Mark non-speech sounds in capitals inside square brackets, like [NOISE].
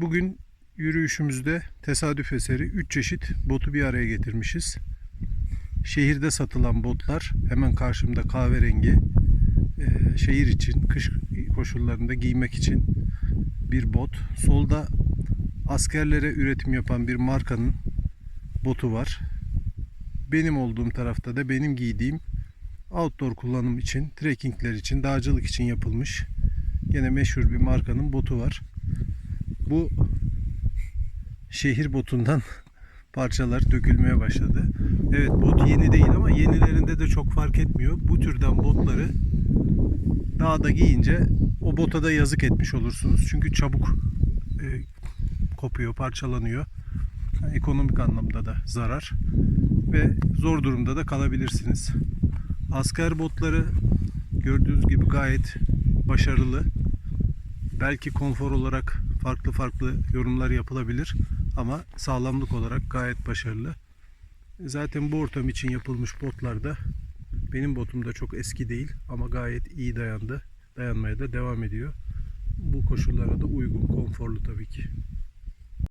Bugün yürüyüşümüzde tesadüf eseri 3 çeşit botu bir araya getirmişiz. Şehirde satılan botlar hemen karşımda kahverengi e, şehir için kış koşullarında giymek için bir bot. Solda askerlere üretim yapan bir markanın botu var. Benim olduğum tarafta da benim giydiğim outdoor kullanım için, trekkingler için, dağcılık için yapılmış gene meşhur bir markanın botu var. Bu şehir botundan [LAUGHS] parçalar dökülmeye başladı. Evet bot yeni değil ama yenilerinde de çok fark etmiyor. Bu türden botları dağda giyince o bota da yazık etmiş olursunuz. Çünkü çabuk e, kopuyor, parçalanıyor. Yani ekonomik anlamda da zarar ve zor durumda da kalabilirsiniz. Asker botları gördüğünüz gibi gayet başarılı. Belki konfor olarak farklı farklı yorumlar yapılabilir ama sağlamlık olarak gayet başarılı. Zaten bu ortam için yapılmış botlar da benim botum da çok eski değil ama gayet iyi dayandı. Dayanmaya da devam ediyor. Bu koşullara da uygun, konforlu tabii ki.